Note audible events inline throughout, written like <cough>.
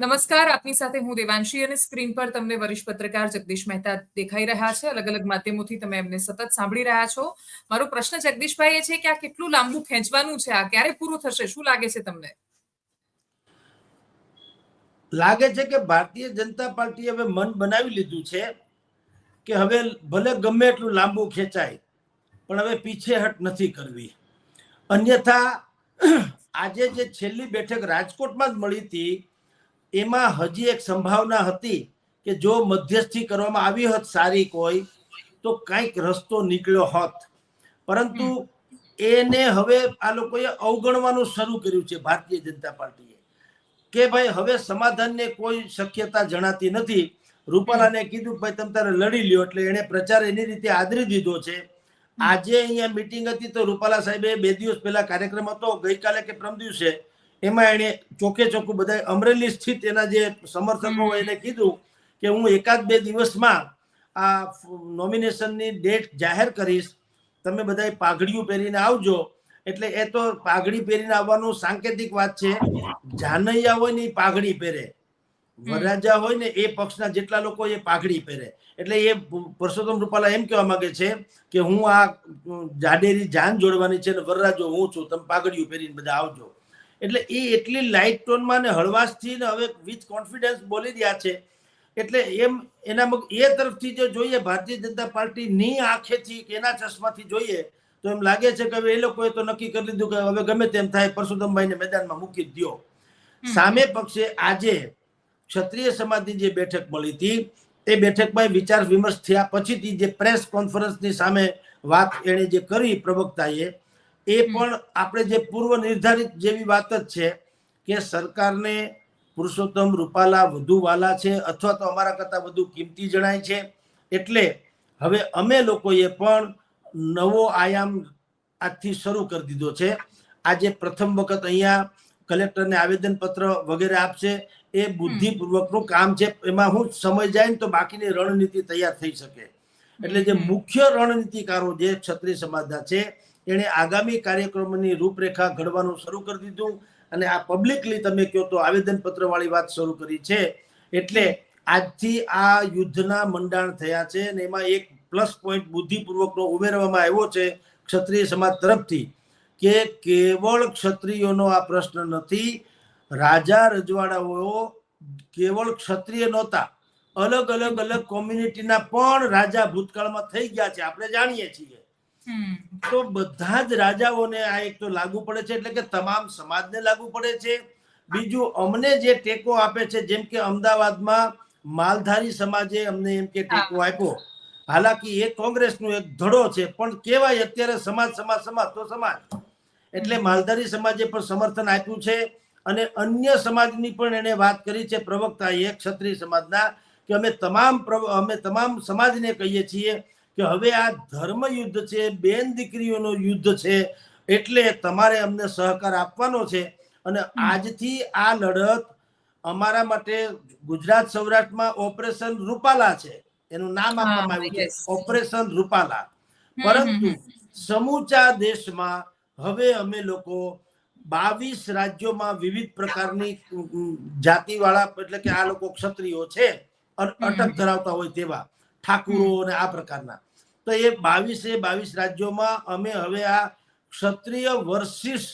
નમસ્કાર, આપની સાથે હું દેવાંશી અને સ્ક્રીન પર તમને વરિષ્ઠ પત્રકાર જગદીશ મહેતા દેખાઈ રહ્યા છે. અલગ અલગ માધ્યમોથી તમે એમને સતત સાંભળી રહ્યા છો. મારો પ્રશ્ન જગદીશભાઈ એ છે કે આ કેટલું લાંબુ ખેંચવાનું છે? આ ક્યારે પૂરું થશે? શું લાગે છે તમને? લાગે છે કે ભારતીય જનતા પાર્ટી હવે મન બનાવી લીધું છે કે હવે ભલે ગમે એટલું લાંબુ ખેંચાય, પણ હવે પીછેહટ નથી કરવી. અન્યથા, <clears throat> આજે જે છેલ્લી બેઠક રાજકોટમાં જ મળી હતી એમાં હજી એક સંભાવના હતી કે જો મધ્યસ્થી કરવામાં આવી હોત સારી કોઈ તો કંઈક રસ્તો નીકળ્યો હોત. પરંતુ એને હવે આ લોકોએ અવગણવાનું શરૂ કર્યું છે ભારતીય જનતા પાર્ટીએ. કે ભાઈ હવે સમાધાનને કોઈ શક્યતા જણાતી નથી. રૂપાલાને કીધું ભાઈ તમે તારે લડી લ્યો. એટલે એને પ્રચાર એની રીતે આદરી દીધો છે. આજે અહીંયા મિટિંગ હતી તો રૂપાલા સાહેબે બે દિવસ પહેલા કાર્યક્રમ હતો. ગઈકાલે કે પ્રમ દિવસે એમાં એણે ચોકે ચોખ્ખું બધા અમરેલી સ્થિત એના જે સમર્થકો હોય એને કીધું કે હું એકાદ બે દિવસમાં આ નોમિનેશનની ડેટ જાહેર કરીશ. તમે બધાએ પાઘડીઓ પહેરીને આવજો. એટલે એ તો પાઘડી પહેરીને આવવાનું સાંકેતિક વાત છે. જાનૈયા હોય ને એ પાઘડી પહેરે. વરરાજા હોય ને એ પક્ષના જેટલા લોકો એ પાઘડી પહેરે. એટલે એ પરસોત્તમ રૂપાલા એમ કહેવા માંગે છે કે હું આ જાડેરી જાન જોડવાની છે ને વરરાજો હું છું તમે પાઘડીઓ પહેરીને બધા આવજો. એટલે એ એટલી લાઇટ ટોનમાં ને હળવાશથી ને હવે વિથ કોન્ફિડન્સ બોલી રહ્યા છે. એટલે એમ એના એ તરફથી જો જોઈએ ભારતીય જનતા પાર્ટી ની આંખેથી એના ચશ્માથી જોઈએ તો એમ લાગે છે કે હવે એ લોકોએ તો નક્કી કરી લીધું કે હવે ગમે તેમ થાય પરસોત્તમભાઈને મેદાનમાં મૂકી દો સામે પક્ષે આજે ક્ષત્રિય સમાજની જે બેઠક મળી હતી એ બેઠકમાં વિચાર વિમર્શ થયા પછીથી જે પ્રેસ કોન્ફરન્સની સામે વાત એણે જે કરી પ્રવક્તાએ એ પણ આપણે જે પૂર્વ નિર્ધારિત જેવી વાત જ છે કે સરકારને પુરુષોત્તમ રૂપાલા વધુ વાલા છે અથવા તો અમારા કરતાં વધુ કિંમતી જણાય છે. એટલે હવે અમે લોકોએ પણ નવો આયામ આજથી શરૂ કરી દીધો છે. આજે પ્રથમ વખત અહીંયા કલેક્ટરને આવેદનપત્ર વગેરે આપશે. એ બુદ્ધિપૂર્વકનું કામ છે. એમાં હું સમય જાય ને તો બાકીની રણનીતિ તૈયાર થઈ શકે. એટલે જે મુખ્ય રણનીતિકારો જે ક્ષત્રિય સમાજના છે એણે આગામી કાર્યક્રમની રૂપરેખા ઘડવાનું શરૂ કરી દીધું અને આ પબ્લિકલી તમે કહો તો આવેદનપત્ર વાળી વાત શરૂ કરી છે. એટલે આજથી આ યુદ્ધના મંડાણ થયા છે અને એમાં એક પ્લસ પોઈન્ટ બુદ્ધિપૂર્વકનો ઉમેરવામાં આવ્યો છે ક્ષત્રિય સમાજ તરફથી કે કેવળ ક્ષત્રિયોનો આ પ્રશ્ન નથી, રાજા રજવાડાઓ કેવળ ક્ષત્રિય નહોતા, અલગ અલગ અલગ કોમ્યુનિટીના પણ રાજા ભૂતકાળમાં થઈ ગયા છે. આપણે જાણીએ છીએ. તો બધા જ રાજાઓને આ એક તો લાગુ પડે છે એટલે કે તમામ સમાજને લાગુ પડે છે. બીજું અમને જે ટેકો આપે છે જેમ કે અમદાવાદમાં માલધારી સમાજે અમને એમ કે ટેકો આપ્યો. હાલાકી એ કોંગ્રેસનો એક ધડો છે પણ કેવાય અત્યારે સમાજ સમાજ સમાજ તો સમાજ. એટલે માલધારી સમાજે પણ સમર્થન આપ્યું છે અને અન્ય સમાજની પણ એને વાત કરી છે પ્રવક્તાએ ક્ષત્રિય સમાજના કે અમે તમામ અમે તમામ સમાજને કહીએ છીએ કે હવે આ ધર્મ યુદ્ધ છે બેન દીકરીઓનો યુદ્ધ છે એટલે તમારે અમને સહકાર આપવાનો છે. અને આજથી આ લડત અમારા માટે ગુજરાત સૌરાષ્ટ્રમાં ઓપરેશન રૂપાલા છે. એનું નામ આપવામાં આવ્યું છે. ઓપરેશન રૂપાલા. પરંતુ સમૂચા દેશમાં હવે અમે લોકો બાવીસ રાજ્યોમાં વિવિધ પ્રકારની જાતિવાળા એટલે કે આ લોકો ક્ષત્રિયો છે અટક ધરાવતા હોય તેવા. ઠાકુરો અને આ પ્રકારના. તો એ બાવીસે બાવીસ રાજ્યોમાં અમે હવે આ ક્ષત્રિય વર્સિસ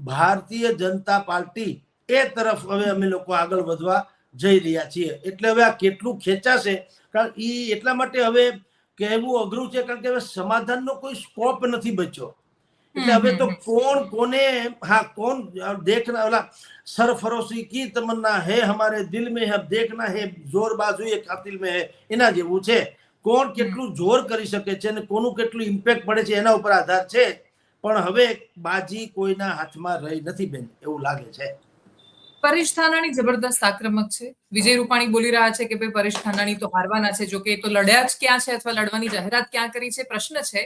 ભારતીય જનતા પાર્ટી એ તરફ હવે અમે લોકો આગળ વધવા જઈ રહ્યા છીએ. એટલે હવે આ કેટલું ખેંચાશે? કારણ એ એટલા માટે હવે કહેવું અઘરું છે, કારણ કે હવે સમાધાનનો કોઈ સ્કોપ નથી બચ્યો. એટલે હવે તો કોણ કોને હા કોણ દેખના ઓલા સરફરોશી કી તમન્ના હે હમારે દિલ में है देखना है જોર બાજુ એ કાતિલ में है એના જેવું છે કોણ કેટલું જોર કરી શકે છે અને કોનું કેટલું ઇમ્પેક્ટ પડે છે એના ઉપર આધાર છે પણ હવે બાજી કોઈના હાથમાં રહી નથી બેન એવું લાગે છે પરેશ ધાનાણી જબરદસ્ત આક્રમક છે વિજય રૂપાણી બોલી રહ્યા છે કે ભાઈ પરેશ ધાનાણી તો હારવાના છે જો કે એ તો લડ્યા જ ક્યાં છે અથવા લડવાની જાહેરાત ક્યાં કરી છે, પ્રશ્ન છે.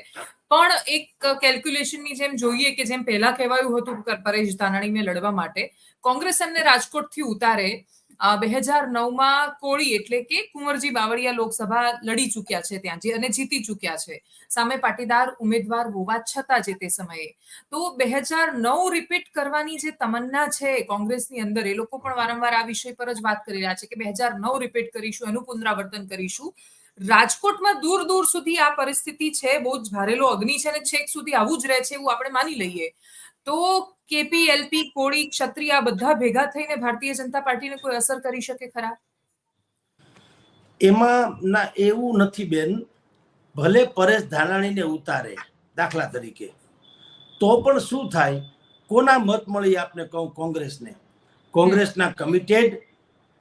પણ એક કેલ્ક્યુલેશનની જેમ જોઈએ કે જેમ પહેલા કહેવાયું હતું પરેશ ધાનાણીને લડવા માટે, કોંગ્રેસ એમને રાજકોટથી ઉતારે બે હજાર નવમાં કોળી એટલે કે કુંવરજી બાવળિયા લોકસભા લડી ચૂક્યા છે ત્યાં અને જીતી ચૂક્યા છે. સામે પાટીદાર ઉમેદવાર હોવા છતાં જે તે સમયે. તો બે હજાર નવ રિપીટ કરવાની જે તમન્ના છે કોંગ્રેસની અંદર, એ લોકો પણ વારંવાર આ વિષય પર જ વાત કરી રહ્યા છે કે બે હજાર નવ રિપીટ કરીશું, એનું પુનરાવર્તન કરીશું. રાજકોટમાં દૂર દૂર સુધી આ પરિસ્થિતિ છે, બહુ જ ભારેલો અગ્નિ છે અને છેક સુધી આવું જ રહે છે એવું આપણે માની લઈએ. તો કેપી એલપી કોળી ક્ષત્રિય આ બધા ભેગા થઈને ભારતીય જનતા પાર્ટીને કોઈ અસર કરી શકે ખરા? એમાં ના એવું નથી બેન ભલે પરેશ ધાનાણીને ઉતારે દાખલા તરીકે તો પણ શું થાય? કોના મત મળી આપને કહું કોંગ્રેસને? કોંગ્રેસના કમિટેડ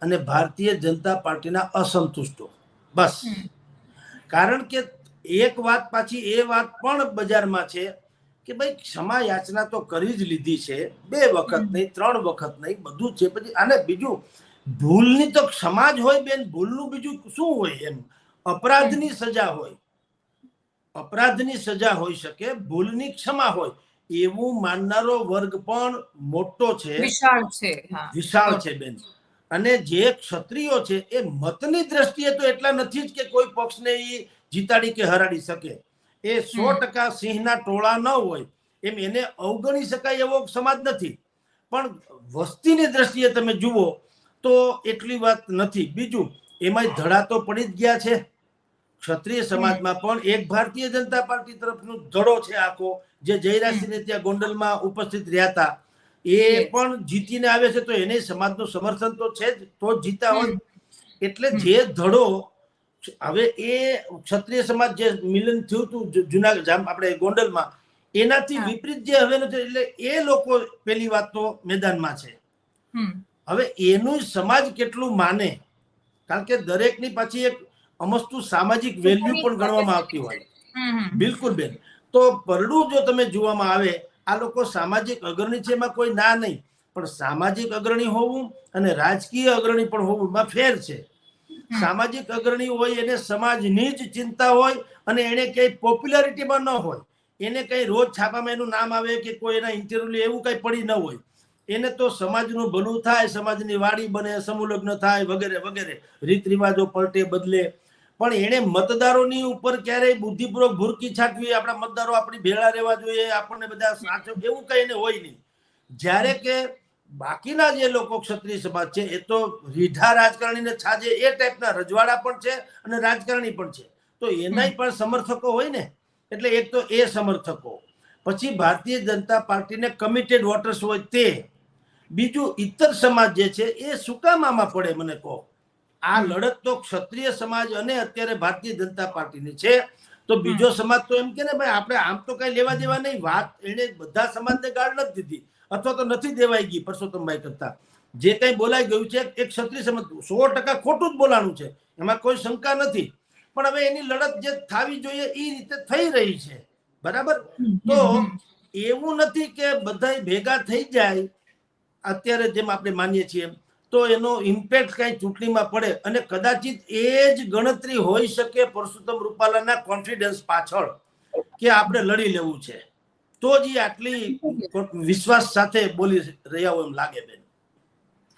અને ભારતીય જનતા પાર્ટીના અસંતુષ્ટો. બસ. કારણ કે એક વાત પાછી એ વાત પણ બજારમાં છે કે ભાઈ ક્ષમા યાચના તો કરી જ લીધી છે. બે વખત નહીં ત્રણ વખત નહીં બધું છે. પછી અને બીજું ભૂલની તો ક્ષમા જ હોય બેન. ભૂલનું બીજું શું હોય એમ? અપરાધની સજા હોય. અપરાધની સજા હોઈ શકે ભૂલની ક્ષમા હોય. એવું માનનારો વર્ગ પણ મોટો છે. વિશાળ છે વિશાળ છે બેન. અને જે ક્ષત્રિયો છે એ મતની દ્રષ્ટિએ તો એટલા નથી જ કે કોઈ પક્ષને એ જીતાડી કે હરાડી શકે. એ સો ટકા સિંહના ટોળા ન હોય એમ એને અવગણી શકાય એવો સમાજ નથી. પણ વસ્તીની દ્રષ્ટિએ તમે જુઓ તો એટલી વાત નથી. બીજું એમાં ધડા તો પડી જ ગયા છે. ક્ષત્રિય સમાજમાં પણ એક ભારતીય જનતા પાર્ટી તરફનો ધડો છે આખો જે જયરાજસિંહ ત્યાં ગોંડલમાં ઉપસ્થિત રહ્યા હતા. એ. પણ જીતીને આવે છે તો એને સમાજનું સમર્થન તો છે જ તો જીતા હોય. એટલે જે ધડો હવે એ ક્ષત્રિય સમાજ જે મિલન થયું હતું જુના આપણે ગોંડલમાં એનાથી વિપરીત જે હવે નથી એટલે એ લોકો પેલી વાત તો મેદાનમાં છે. હવે એનું સમાજ કેટલું માને કારણ કે દરેકની પાછી એક અમસ્તુ સામાજિક વેલ્યુ પણ ગણવામાં આવતી હોય. બિલકુલ બેન. તો પરડું જો તમે જોવામાં આવે આ લોકો સામાજિક અગ્રણી છે એમાં કોઈ ના નહીં પણ સામાજિક અગ્રણી હોવું અને રાજકીય અગ્રણી પણ હોવું એમાં ફેર છે. સામાજિક અગ્રણી હોય, એને સમાજની જ ચિંતા હોય અને એને કંઈ પોપ્યુલારિટીમાં ન હોય. એને કંઈ રોજ છાપામાં એનું નામ આવે કે કોઈ એના ઇન્ટરવ્યુ એવું કંઈ પડી ન હોય. એને તો સમાજનું ભલું થાય, સમાજની વાડી બને, સમુલગ્ન થાય, વગેરે વગેરે. રીત રિવાજો પલટે, બદલે. પણ એણે મતદારોની ઉપર ક્યારેય બુદ્ધિપૂર્વક ભૂરકી છાંટવી, આપણા મતદારો આપણી ભેળા રહેવા જોઈએ, આપણને બધા સાચો, એવું કઈ એને હોય નહીં. જ્યારે કે બાકીના જે લોકો ક્ષત્રિય સમાજ છે એ તો રીઢા રાજકારણીને છાજે એ ટાઈપના રજવાડા પણ છે અને રાજકારણી પણ છે. તો એનાય પણ સમર્થકો હોય ને એટલે એક તો એ સમર્થકો. પછી ભારતીય જનતા પાર્ટીને કમિટેડ વોટર્સ હોય તે. બીજું ઇતર સમાજ જે છે એ શું કામ પડે મને કહો? આ લડત તો ક્ષત્રિય સમાજ અને અત્યારે ભારતીય જનતા પાર્ટીની છે. તો બીજો સમાજ તો એમ કે ને ભાઈ આપણે આમ તો કઈ લેવા દેવા નહીં. વાત એને બધા સમાજને ગાળ નથી દીધી. અથવા તો નથી દેવાઈ ગઈ પરસોત્તમભાઈ કરતા. જે કઈ બોલાઈ ગયું છે એક ક્ષત્રિય સમાજ સો ટકા ખોટું જ બોલાનું છે. એમાં કોઈ શંકા નથી. પણ હવે એની લડત જે થવી જોઈએ એ રીતે થઈ રહી છે. બરાબર? તો એવું નથી કે બધા ભેગા થઈ જાય. અત્યારે જેમ આપણે માનીએ છીએ તો એનો ઇમ્પેક્ટ કઈ ચૂંટણીમાં પડે. અને કદાચિત એ જ ગણતરી હોઈ શકે પરસોત્તમ રૂપાલાના કોન્ફિડન્સ પાછળ કે આપણે લડી લેવું છે. તો જ આટલી વિશ્વાસ સાથે બોલી રહ્યા હોય એમ લાગે બેન.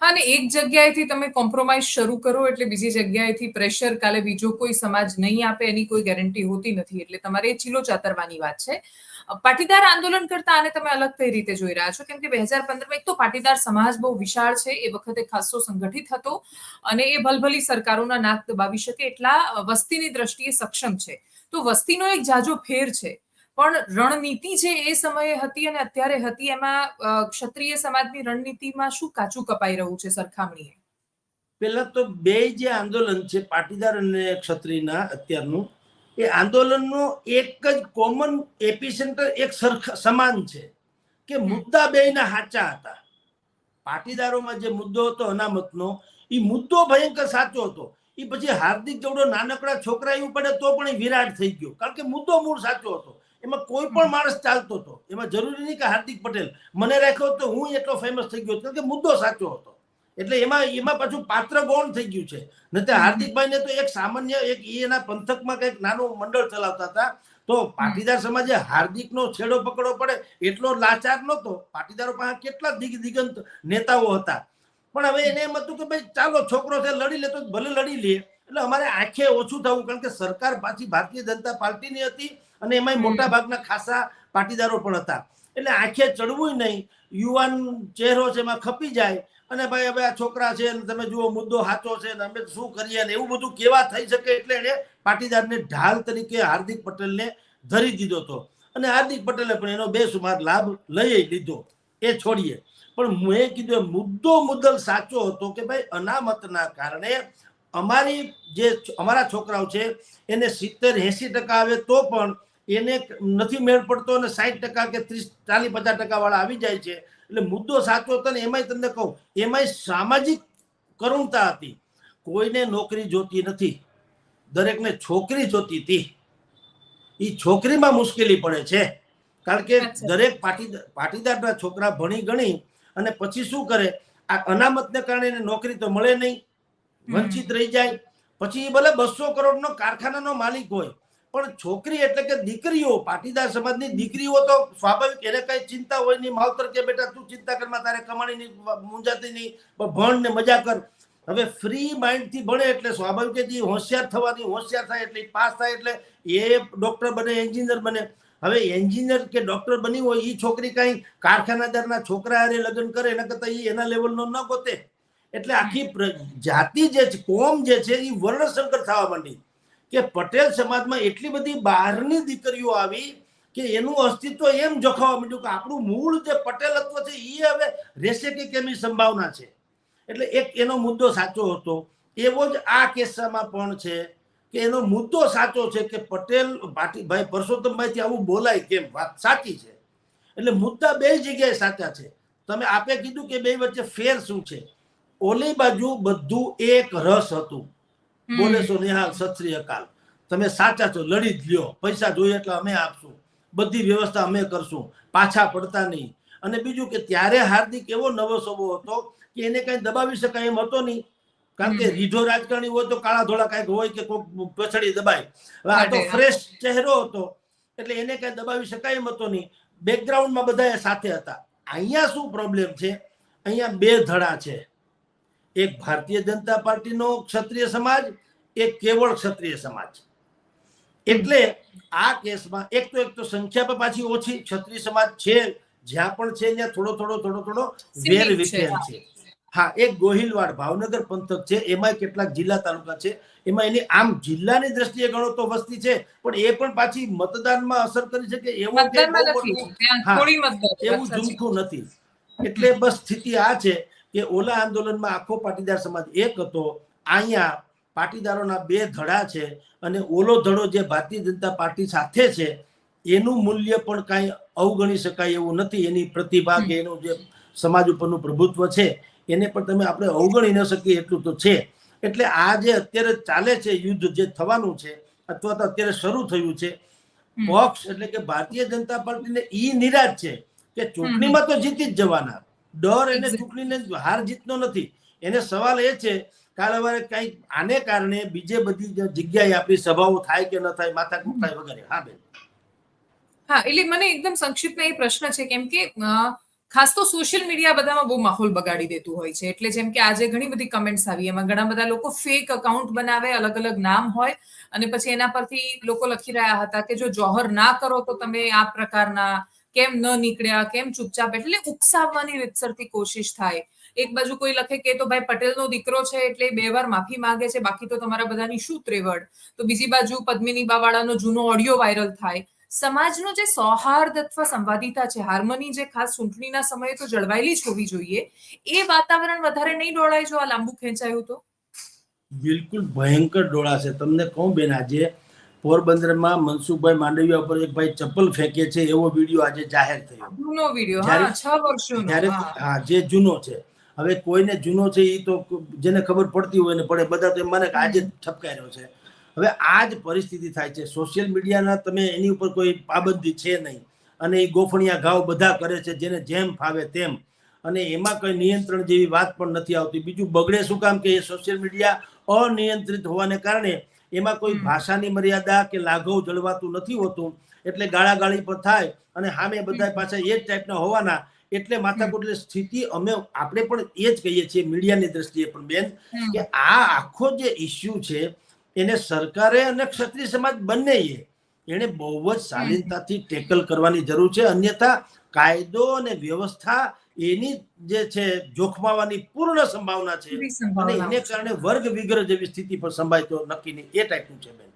હા ને એક જગ્યાએથી તમે કોમ્પ્રોમાઇઝ શરૂ કરો એટલે બીજી જગ્યાએથી પ્રેશર કાલે બીજો કોઈ સમાજ નહીં આપે એની કોઈ ગેરંટી હોતી નથી. એટલે તમારે એ ચીલો ચાતરવાની વાત છે. પાટીદાર આંદોલન કરતા આને તમે અલગ કઈ રીતે જોઈ રહ્યા છો? કેમ કે બે હજાર પંદરમાં એક તો પાટીદાર સમાજ બહુ વિશાળ છે, એ વખતે ખાસો સંગઠિત હતો અને એ ભલભલી સરકારોના નાક દબાવી શકે એટલા વસ્તીની દ્રષ્ટિએ સક્ષમ છે. તો વસ્તીનો એક જાજો ફેર છે. પણ રણનીતિ જે એ સમયે હતી અને અત્યારે હતી એમાં ક્ષત્રિય સમાજની રણનીતિમાં શું કાચું કપાઈ રહ્યું છે સરખામણીએ? પેલા તો બે જે આંદોલન છે પાટીદાર અને ક્ષત્રિયના અત્યારનું એ આંદોલનનો એક જ કોમન એપિસેન્ટર એક સરખા સમાન છે કે મુદ્દા બેયના સાચા હતા. પાટીદારોમાં જે મુદ્દો હતો અનામતનો એ મુદ્દો ભયંકર સાચો હતો. એ પછી હાર્દિક જવડો નાનકડા છોકરા એવું પડે તો પણ એ વિરાટ થઈ ગયો. કારણ કે મુદ્દો મૂળ સાચો હતો. એમાં કોઈ પણ માણસ ચાલતો હતો. એમાં જરૂરી નહીં કે હાર્દિક પટેલ. મને રાખ્યો તો હું એટલો ફેમસ થઈ ગયો કારણ કે મુદ્દો સાચો હતો. એટલે એમાં એમાં પાછું પાત્ર ગૌણ થઈ ગયું છે. નહીં હાર્દિકભાઈને તો એક સામાન્ય એક એના પંથકમાં કંઈક નાનું મંડળ ચલાવતા હતા. તો પાટીદાર સમાજે હાર્દિકનો છેડો પકડવો પડે એટલો લાચાર નહોતો. પાટીદારો પાસે કેટલા દિગ દિગંત નેતાઓ હતા. પણ હવે એને એમ હતું કે ભાઈ ચાલો છોકરો છે લડી લે તો ભલે લડી લે. એટલે અમારે આંખે ઓછું થવું કારણ કે સરકાર પાછી ભારતીય જનતા પાર્ટીની હતી. અને એમાં મોટા ભાગના ખાસા પાટીદારો પણ હતા. એટલે આંખે ચડવું નહીં. યુવાન ચહેરો છે એમાં ખપી જાય. અને ભાઈ હવે આ છોકરા છે ને તમે જુઓ મુદ્દો સાચો છે ને અમે શું કરીએ ને એવું બધું કેવા થઈ શકે એટલે એને પાટીદારને ઢાલ તરીકે હાર્દિક પટેલને ધરી દીધો હતો. અને હાર્દિક પટેલે પણ એનો બેસુમાર લાભ લઈ લીધો. એ છોડીએ. પણ મેં કીધું મુદ્દો મુદ્દલ સાચો હતો કે ભાઈ અનામતના કારણે અમારી જે અમારા છોકરાઓ છે એને સિત્તેર એસી ટકા આવે તો પણ એને નથી મેળ પડતો અને સાઠ ટકા કે ત્રીસ ચાલીસ પચાસ ટકા વાળા આવી જાય છે. એટલે મુદ્દો સાચો હતો ને એમાંય તમને કહું એમાંય સામાજિક કરુણતા હતી. કોઈને નોકરી જોતી નથી. દરેકને છોકરી જોતી હતી. એ છોકરીમાં મુશ્કેલી પડે છે. કારણ કે દરેક પાટીદાર પાટીદારના છોકરા ભણી ગણી અને પછી શું કરે? આ અનામતને કારણે એને નોકરી તો મળે નહીં. વંચિત રહી જાય. પછી ભલે બસો કરોડનો કારખાનાનો માલિક હોય, પણ છોકરી એટલે કે દીકરીઓ, પાટીદાર સમાજની દીકરીઓ તો સ્વાભાવિક એને કઈ ચિંતા હોય નહીં. માવતર કે, બેટા, તું ચિંતા કરમાં તારે કમાણી નહીં મુંજાતી નહીં. ભણ ને મજા કર. હવે ફ્રી માઇન્ડથી ભણે એટલે સ્વાભાવિક જ હોશિયાર થવાની, હોશિયાર થાય એટલે પાસ થાય એટલે એ ડોક્ટર બને એન્જિનિયર બને. હવે એન્જિનિયર કે ડોક્ટર બની હોય એ છોકરી કઈ કારખાનાદારના છોકરા હારે લગ્ન કરે, એના કરતા એ એના લેવલનો ન ગોતે. એટલે આખી જાતિ જે છે, કોમ જે છે એ વર્ણશંકર થવા માંડી કે પટેલ સમાજમાં એટલી બધી બહારની દીકરીઓ આવી કે એનું અસ્તિત્વ એમ જોખવા માંડ્યું કે આપણું મૂળ જે પટેલત્વ છે એ હવે રહેશે કે કેમની સંભાવના છે? એટલે એક એનો મુદ્દો સાચો હતો. એવો જ આ કિસ્સામાં પણ છે કે એનો મુદ્દો સાચો છે કે પટેલ ભાઈ પરસોત્તમભાઈથી આવું બોલાય કેમ? વાત સાચી છે. એટલે મુદ્દા બે જગ્યાએ સાચા છે. તમે આપે કીધું કે બે વચ્ચે ફેર શું છે? ઓલી બાજુ બધું એક રસ હતું. બોલે છો નિહાલ સત શ્રી અકાલ. તમે સાચા છો લડી જ લ્યો. પૈસા જોઈએ એટલે અમે આપશું. બધી વ્યવસ્થા અમે કરશું. પાછા પડતા નહીં. અને બીજું કે ત્યારે હાર્દિક એવો નવો સ્વભાવ હતો કે એને કઈ દબાવી શકાય એમ હતો નહીં. કારણ કે રીઢો રાજકારણી હોય તો કાળા ધોળા કંઈક હોય કે કોઈક પછડી દબાય. હવે આ તો ફ્રેશ ચહેરો હતો એટલે એને કઈ દબાવી શકાય એમ હતો નહીં. બેકગ્રાઉન્ડમાં બધા સાથે હતા. અહીંયા શું પ્રોબ્લેમ છે? અહીંયા બે ધડા છે. એક ભારતીય જનતા પાર્ટીનો ક્ષત્રિય સમાજ એક કેવળ ક્ષત્રિય સમાજ. એટલે આ કેસમાં એક તો એક તો સંખ્યા પાછી ઓછી ક્ષત્રિય સમાજ છે જ્યાં પણ છે ત્યાં થોડો થોડો થોડો થોડો વેર વિખેર હા. છે. હા એક ગોહિલવાડ ભાવનગર પંથક છે એમાં કેટલાક જિલ્લા તાલુકા છે. એમાં એની આમ જિલ્લાની દ્રષ્ટિએ ગણો તો વસ્તી છે પણ એ પણ પાછી મતદાનમાં અસર કરી શકે એવું એવું. ઝુમખું નથી. એટલે બસ સ્થિતિ આ છે કે ઓલા આંદોલનમાં આખો પાટીદાર સમાજ એક હતો. અહીંયા પાટીદારોના બે ધડા છે અને ઓલો ધડો જે ભારતીય જનતા પાર્ટી સાથે છે એનું મૂલ્ય પણ કાંઈ અવગણી શકાય એવું નથી. એની પ્રતિભા કે એનું જે સમાજ ઉપરનું પ્રભુત્વ છે એને પણ તમે આપણે અવગણી ન શકીએ એટલું તો છે. એટલે આ જે અત્યારે ચાલે છે યુદ્ધ જે થવાનું છે અથવા તો અત્યારે શરૂ થયું છે પક્ષ એટલે કે ભારતીય જનતા પાર્ટીને ઈ નિરાશ છે કે ચૂંટણીમાં તો જીતી જ જવાના. ડર એને ચૂંટણીને હાર જીતનો નથી. એને સવાલ એ છે કાલે વારે કઈ આને કારણે બીજે બધી જગ્યાએ આપણી સભાઓ થાય કે ન થાય માથાકૂટ થાય વગેરે. હા બેન. હા એટલે મને એકદમ સંક્ષિપ્તમાં એ પ્રશ્ન છે કેમ કે ખાસ તો સોશિયલ મીડિયા બધામાં બહુ માહોલ બગાડી દેતું હોય છે. એટલે જેમ કે આજે ઘણી બધી કમેન્ટ્સ આવી. એમાં ઘણા બધા લોકો ફેક અકાઉન્ટ બનાવે અલગ અલગ નામ હોય અને પછી એના પરથી લોકો લખી રહ્યા હતા કે જો જોહર ના કરો તો તમે આ પ્રકારના કેમ ન નીકળ્યા, કેમ ચૂપચાપ એટલે ઉકસાવવાની રીતસરથી કોશિશ થાય. એક બાજુ કોઈ લખે કે તો ભાઈ પટેલનો દીકરો છે એટલે બે વાર માફી માંગે છે, બાકી તો તમારા બધાની શું ત્રેવડ. તો બીજી બાજુ પદ્મિની બાવાળાનો જૂનો ઓડિયો વાયરલ થાય. સમાજનો જે સૌહાર્દ અથવા સંવાદિતા છે, હાર્મની જે ખાસ ચૂંટણીના સમયે તો જળવાયેલી જ હોવી જોઈએ, એ વાતાવરણ વધારે નહીં ડોળાય જો આ લાંબુ ખેંચાયું તો? બિલકુલ ભયંકર ડોળા છે તમને કહું બેન, આજે પોરબંદરમાં મનસુખભાઈ માંડવિયા ઉપર એક ભાઈ ચપ્પલ ફેંકે છે એવો વીડિયો આજે જાહેર થયો. જૂનો વીડિયો હા છ વર્ષોનો ત્યારે હા. જે જૂનો છે. હવે કોઈને જૂનો છે એ તો જેને ખબર પડતી હોય ને પડે બધા તો એમ મને કે આજે ઠપકાર્યો છે. હવે આ જ પરિસ્થિતિ થાય છે. સોશિયલ મીડિયાના તમે એની ઉપર કોઈ પાબંદી છે નહીં. અને એ ગોફણિયા ઘાવ બધા કરે છે જેને જેમ ફાવે તેમ. અને એમાં કોઈ નિયંત્રણ જેવી વાત પણ નથી આવતી. બીજું બગડે શું કામ કે એ સોશિયલ મીડિયા અનિયંત્રિત હોવાને કારણે એમાં કોઈ. ભાષાની મર્યાદા કે લાઘવ જળવાતું નથી હોતું એટલે ગાળાગાળી પણ થાય અને હામે બધા પાછા એ જ ટાઈપના હોવાના એટલે માથાકૂટ સ્થિતિ અમે આપણે પણ એ જ કહીએ છીએ મીડિયાની દ્રષ્ટિએ પણ બેન કે આ આખો જે ઇસ્યુ છે એને સરકારે અને ક્ષત્રિય સમાજ બંનેએ એને બહુ જ શાલીનતાથી ટેકલ કરવાની જરૂર છે. અન્યથા કાયદો અને વ્યવસ્થા એની જે છે જોખમાવાની પૂર્ણ સંભાવના છે. અને એને કારણે વર્ગ વિગ્રહ જેવી સ્થિતિ પર સંભાય તો નક્કી નહીં એ ટાઈપનું છે બેન.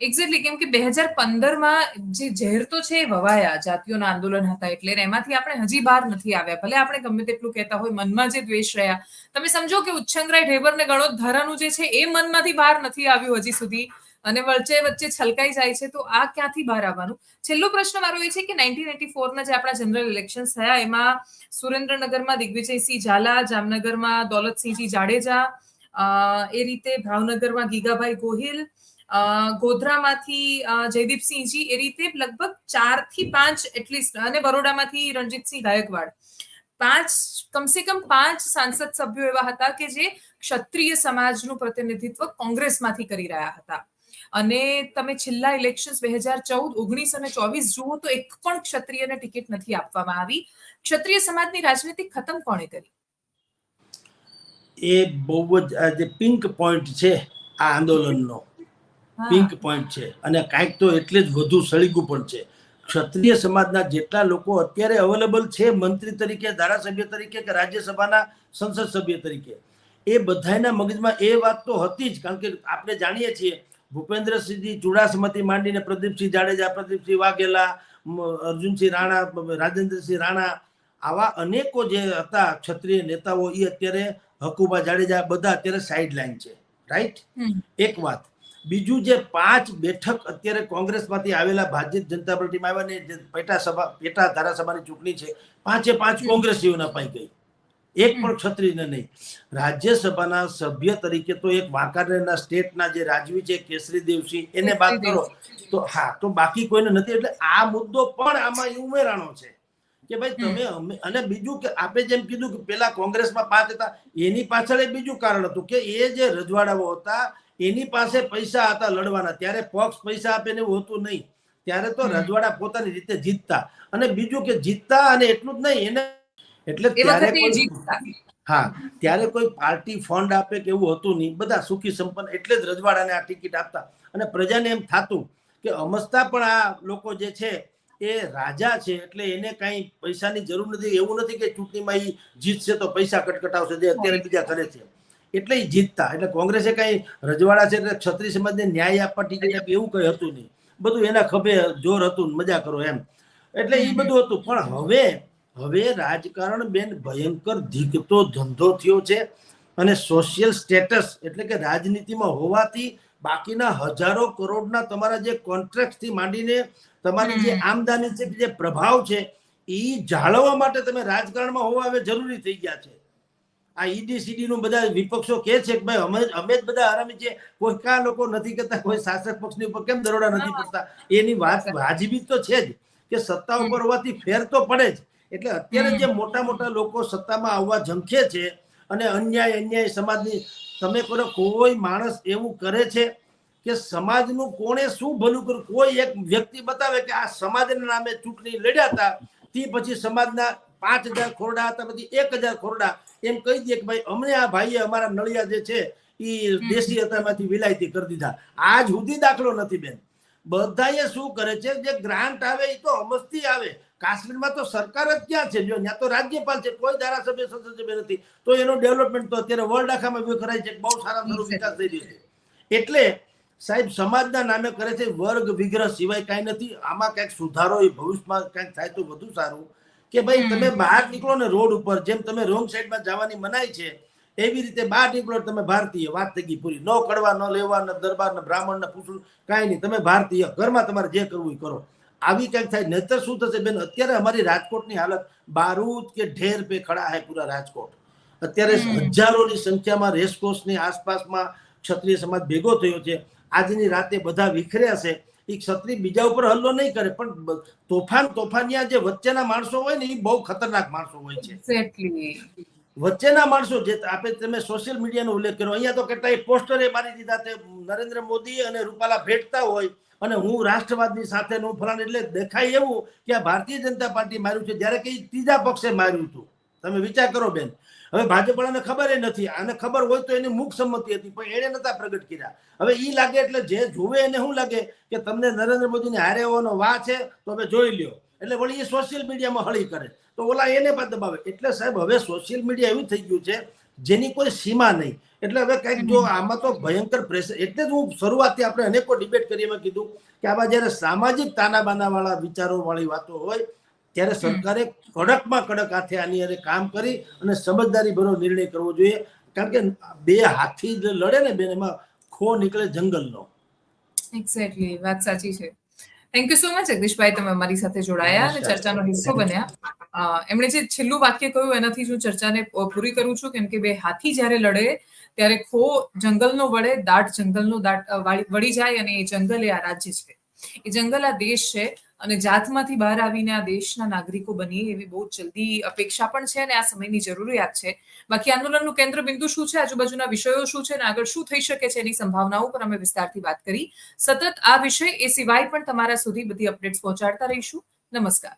એક્ઝેક્ટલી કેમ કે બે હજાર પંદરમાં જે ઝેર તો છે એ વવાયા જાતિઓના આંદોલન હતા એટલે એમાંથી આપણે હજી બહાર નથી આવ્યા. ભલે આપણે ગમે તેટલું કહેતા હોય મનમાં જે દ્વેષ રહ્યા. તમે સમજો કે ઉચ્છંગરાય ઢેબર ને ગણોત ધારાનું જે છે એ મનમાંથી બહાર નથી આવ્યું હજી સુધી. અને વચ્ચે વચ્ચે છલકાઈ જાય છે, તો આ ક્યાંથી બહાર આવવાનું? છેલ્લો પ્રશ્ન મારો એ છે કે નાઇન્ટીન એટી ફોરના જે આપણા જનરલ ઇલેક્શન થયા, એમાં સુરેન્દ્રનગરમાં દિગ્વિજયસિંહ ઝાલા, જામનગરમાં દોલતસિંહજી જાડેજા એ રીતે ભાવનગરમાં ગીગાભાઈ ગોહિલ ગોધરામાંથી જયદીપસિંહજી, એ રીતે લગભગ ચારથી પાંચ એટલીસ્ટ, અને બરોડામાંથી રણજીતસિંહ ગાયકવાડ. પાંચ, કમસે કમ પાંચ સાંસદ સભ્યો એવા હતા કે જે ક્ષત્રિય સમાજનું પ્રતિનિધિત્વ કોંગ્રેસમાંથી કરી રહ્યા હતા. અને તમે છેલ્લા ઇલેક્શન્સ બે હજાર ચૌદ ઓગણીસ અને ચોવીસ જુઓ તો એક પણ ક્ષત્રિયને ટિકિટ નથી આપવામાં આવી. ક્ષત્રિય સમાજની રાજનીતિ ખતમ કોણે કરી? એ બહુ જ જે પિંક પોઈન્ટ છે આ આંદોલનનો. પિંક પોઈન્ટ છે. અને કાંઈક તો એટલે જ વધુ સળીગું પણ છે. ક્ષત્રિય સમાજના જેટલા લોકો અત્યારે અવેલેબલ છે મંત્રી તરીકે ધારાસભ્ય તરીકે કે રાજ્યસભાના સંસદ સભ્ય તરીકે એ બધાના મગજમાં એ વાત તો હતી જ. કારણ કે આપણે જાણીએ છીએ ભૂપેન્દ્રસિંહજી ચુડાસમાથી માંડીને પ્રદીપસિંહ જાડેજા પ્રદીપસિંહ વાઘેલા અર્જુનસિંહ રાણા રાજેન્દ્રસિંહ રાણા આવા અનેકો જે હતા ક્ષત્રિય નેતાઓ એ અત્યારે હકુબા જાડેજા બધા અત્યારે સાઈડ લાઈન છે રાઈટ એક વાત. બીજું જે પાંચ બેઠક અત્યારે કોંગ્રેસમાંથી આવેલા ભારતીય જનતા પાર્ટીમાં આવ્યા ને પેટા સભા પેટા ધારાસભાની ચૂંટણી છે પાંચે પાંચ કોંગ્રેસીઓના પાઈ ગઈ. એક. પણ ક્ષત્રિયને નહીં. રાજ્યસભાના સભ્ય તરીકે તો એક વાંકાનેરના સ્ટેટના જે રાજવી છે કેસરી દેવસિંહ એને બાદ કરો. તો હા તો બાકી કોઈને નથી. એટલે આ મુદ્દો પણ આમાં ઉમેરાણો છે કે ભાઈ તમે અને બીજું કે આપે જેમ કીધું કે પેલા કોંગ્રેસમાં પાંચ હતા એની પાછળ એક બીજું કારણ હતું કે એ જે રજવાડાઓ હતા એની પાસે પૈસા હતા લડવાના. ત્યારે પક્ષ પૈસા આપે ને એવું હોતું નહીં. ત્યારે તો રજવાડા પોતાની રીતે જીતતા. અને બીજું કે જીતતા અને એટલું જ નહીં એને એટલે ત્યારે કોઈ- હા ત્યારે કોઈ પાર્ટી ફંડ આપે કે એવું હતું નહીં બધા સુખી સંપન્ન એટલે જ રજવાડાને આ ટિકિટ આપતા. અને પ્રજાને એમ થતું કે અમસ્તા પણ આ લોકો જે છે એ રાજા છે એટલે એને કાંઈ પૈસાની જરૂર નથી. એવું નથી કે ચૂંટણીમાં ઈ જીતશે તો પૈસા કટકટાવશે જે અત્યારે બીજા કરે છે. એટલે એ જીતતા. એટલે કોંગ્રેસે કાંઈ રજવાડા છે એટલે ક્ષત્રિય સમાજને ન્યાય આપવા ટિકિટ આપી એવું કંઈ હતું નહીં. બધું એના ખભે જોર હતું મજા કરો એમ. એટલે એ બધું હતું. પણ હવે હવે રાજકારણ બેન ભયંકર ધીકતો ધંધો થયો છે અને સોશિયલ સ્ટેટસ એટલે કે રાજનીતિમાં હોવાથી બાકીના હજારો કરોડના તમારા જે કોન્ટ્રાક્ટથી માંડીને તમારી જે આમદાની છે જે પ્રભાવ છે એ જાળવવા માટે તમે રાજકારણમાં હોવા હવે જરૂરી થઈ ગયા છે. આ ઈડીસીડી નું બધા વિપક્ષો કે છે કે ભાઈ અમે અમે જ બધા હરામી છે કોઈ કા લોકો નથી કરતા કોઈ શાસક પક્ષની ઉપર કેમ દરોડા નથી પડતા? એની વાત વાજબી તો છે જ કે સત્તા ઉપર હોવાથી ફેર તો પડે જ. એટલે અત્યારે જે મોટા મોટા લોકો સત્તામાં આવવા ઝંખે છે અને અન્યાય અન્યાય સમાજની, તમે કરો કોઈ માણસ એવું કરે છે કે સમાજનું કોણે શું ભલું કર્યું? કોઈ એક વ્યક્તિ બતાવે કે આ સમાજના નામે ચૂંટણી લડ્યા હતા, તે પછી સમાજના પાંચ હજાર ખોરડા હતા, પછી એક હજાર ખોરડા. એમ કહી દે કે ભાઈ, અમને આ ભાઈએ અમારા નળિયા જે છે એ દેશી હતા એમાંથી વિલાયતી કરી દીધા. આજ સુધી દાખલો નથી બેન. બધાએ શું કરે છે, જે ગ્રાન્ટ આવે એ તો અમસ્તી આવે. કાશ્મીરમાં તો સરકાર જ ક્યાં છે. જો ત્યાં તો રાજ્યપાલ છે કોઈ ધારાસભ્ય સંસદસભ્ય નથી. તો એનો ડેવલપમેન્ટ તો અત્યારે વર્લ્ડ આખામાં વ્યૂ કરાય છે. બહુ સારા સારો વિકાસ થઈ રહ્યો છે. એટલે સાહેબ સમાજના નામે કરે છે વર્ગ વિગ્રહ સિવાય કાંઈ નથી. આમાં કંઈક સુધારો એ ભવિષ્યમાં કંઈક થાય તો વધુ સારું. કે ભાઈ તમે બહાર નીકળો ને રોડ ઉપર જેમ તમે રોંગ સાઈડમાં જવાની મનાય છે એવી રીતે બહાર નીકળો તમે ભારતીય. વાત થઈ ગઈ પૂરી. ન કડવા ન લેવા ન દરબાર ને બ્રાહ્મણ ને પૂછવું કાંઈ નહીં. તમે ભારતીય. ઘરમાં તમારે જે કરવું એ કરો. આવી કંઈક થાય નહીતર શું થશે બેન? અત્યારે અમારી રાજકોટની હાલત બારૂદ કે ઢેર પે ખડા હે પૂરા રાજકોટ. અત્યારે હજારોની સંખ્યામાં રેસકોર્સની આસપાસમાં ક્ષત્રિય સમાજ ભેગો થયો છે. આજની રાતે બધા વિખર્યા છે. એ ક્ષત્રિય બીજા ઉપર હલ્લો નહીં કરે પણ તોફાન તોફાનિયા જે વચ્ચેના માણસો હોય ને એ બહુ ખતરનાક માણસો હોય છે. વચ્ચેના માણસો જે આપે તમે સોશિયલ મીડિયાનો ઉલ્લેખ કર્યો અહીંયા તો કેટલાય પોસ્ટરે મારી દીધા તે નરેન્દ્ર મોદી અને રૂપાલા ભેટતા હોય અને હું રાષ્ટ્રવાદની સાથે હું ફલાણ એટલે દેખાય એવું કે આ ભારતીય જનતા પાર્ટી માર્યું છે જ્યારે કે ત્રીજા પક્ષે માર્યું હતું. તમે વિચાર કરો બેન. હવે ભાજપવાળાને ખબર એ નથી. આને ખબર હોય તો એની મુખ સંમતિ હતી, પણ એણે નતા પ્રગટ કર્યા. હવે એ લાગે એટલે જે જોવે એને શું લાગે? કે તમને નરેન્દ્ર મોદીને હારે હોવાનો વા છે, તો હવે જોઈ લ્યો. એટલે વળી એ સોશિયલ મીડિયામાં હળી કરે. તો ઓલા એને પણ દબાવે. એટલે સાહેબ, હવે સોશિયલ મીડિયા એવું થઈ ગયું છે જેની કોઈ સીમા નહીં. એટલે હવે કંઈક જો આમાં તો ભયંકર પ્રેશર એટલે જ હું શરૂઆતથી આપણે અનેકો ડિબેટ કરી એમાં કીધું કે આમાં જ્યારે સામાજિક તાનાબાના વાળા વિચારો વાળી વાતો હોય ત્યારે સરકારે કડકમાં કડક હાથે આની હારે કામ કરી અને સમજદારી ભરો નિર્ણય કરવો જોઈએ. કારણ કે બે હાથી લડે ને બેન એમાં ખો નીકળે જંગલનો. એક્ઝેક્ટલી વાત સાચી છે. થેન્ક યુ સો મચ જગદીશભાઈ તમે અમારી સાથે જોડાયા અને. ચર્ચાનો હિસ્સો બન્યા. એમણે જે છેલ્લું વાક્ય કહ્યું એનાથી હું ચર્ચાને પૂરી કરું છું. કેમ કે બે હાથી જ્યારે લડે, ત્યારે ખો જંગલનો વડે દાટ જંગલનો દાટ વળી જાય અને એ જંગલ એ આ રાજ્ય છે. એ જંગલ આ દેશ છે અને જાતમાંથી બહાર આવીને આ દેશના નાગરિકો બનીએ એવી બહુ જલ્દી અપેક્ષા પણ છે અને આ સમયની જરૂરિયાત છે. બાકી આંદોલનનું કેન્દ્ર બિંદુ શું છે? આજુબાજુના વિષયો શું છે અને આગળ શું થઈ શકે છે એની સંભાવનાઓ પર અમે વિસ્તારથી વાત કરી. સતત આ વિષય એ સિવાય પણ તમારા સુધી બધી અપડેટ્સ પહોંચાડતા રહીશું. નમસ્કાર.